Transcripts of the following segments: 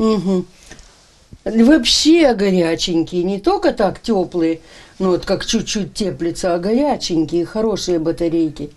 Угу. Вообще горяченькие, не только так теплые, ну вот как чуть-чуть теплится, а горяченькие, хорошие батарейки.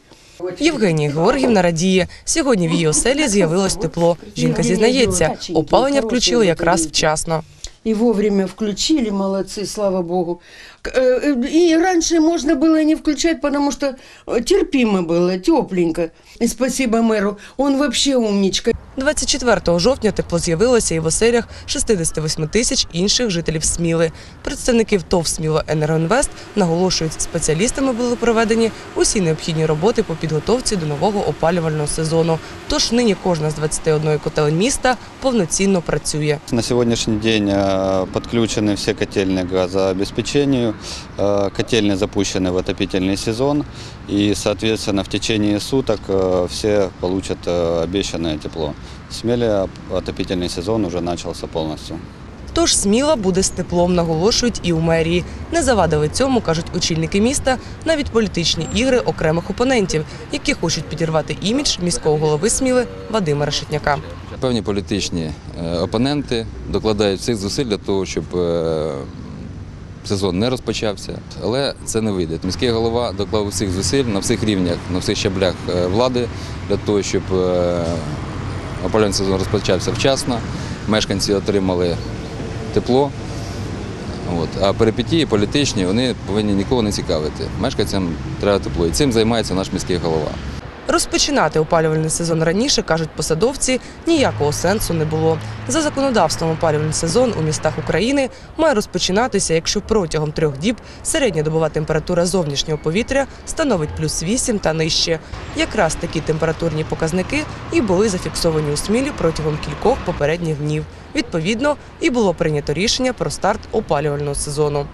Євгенія Георгівна радіє. Сьогодні в її оселі з'явилось тепло. Жінка зізнається, опалення включили якраз вчасно И вовремя включили, молодцы, слава богу. К- э, э, И раньше можно было не включать, потому что э, терпимо было, тепленько. И спасибо мэру, он вообще умничка. 24 жовтня тепло з'явилося і в оселях 68 тисяч інших жителів Сміли. Представників ТОВ «Сміла Енергоінвест» наголошують, спеціалістами були проведені усі необхідні роботи по підготовці до нового опалювального сезону. Тож нині кожна з 21 котелень міста повноцінно працює. На сегодняшний день э, подключены все котельные к газообеспечению, э, котельные запущены в отопительный сезон, и, соответственно, в течение суток э, все получат э, обещанное тепло. В Смеле отопительный сезон уже начался полностью. Тож сміла буде з теплом, наголошують і у мерії. Не завадили цьому, кажуть очільники міста, навіть політичні ігри окремих опонентів, які хочуть підірвати імідж міського голови Сміли Вадима Решетняка. Певні політичні е, опоненти докладають всіх зусиль для того, щоб е, сезон не розпочався, але це не вийде. Міський голова доклав усіх зусиль на всіх рівнях, на всіх щаблях е, влади для того, щоб опалювальний сезон розпочався вчасно, мешканці отримали тепло. От. А перипетії політичні вони повинні нікого не цікавити. Мешканцям треба тепло. І цим займається наш міський голова. Розпочинати опалювальний сезон раніше, кажуть посадовці, ніякого сенсу не було. За законодавством опалювальний сезон у містах України має розпочинатися, якщо протягом трьох діб середня добова температура зовнішнього повітря становить плюс 8 та нижче. Якраз такі температурні показники і були зафіксовані у Смілі протягом кількох попередніх днів. Відповідно, і було прийнято рішення про старт опалювального сезону.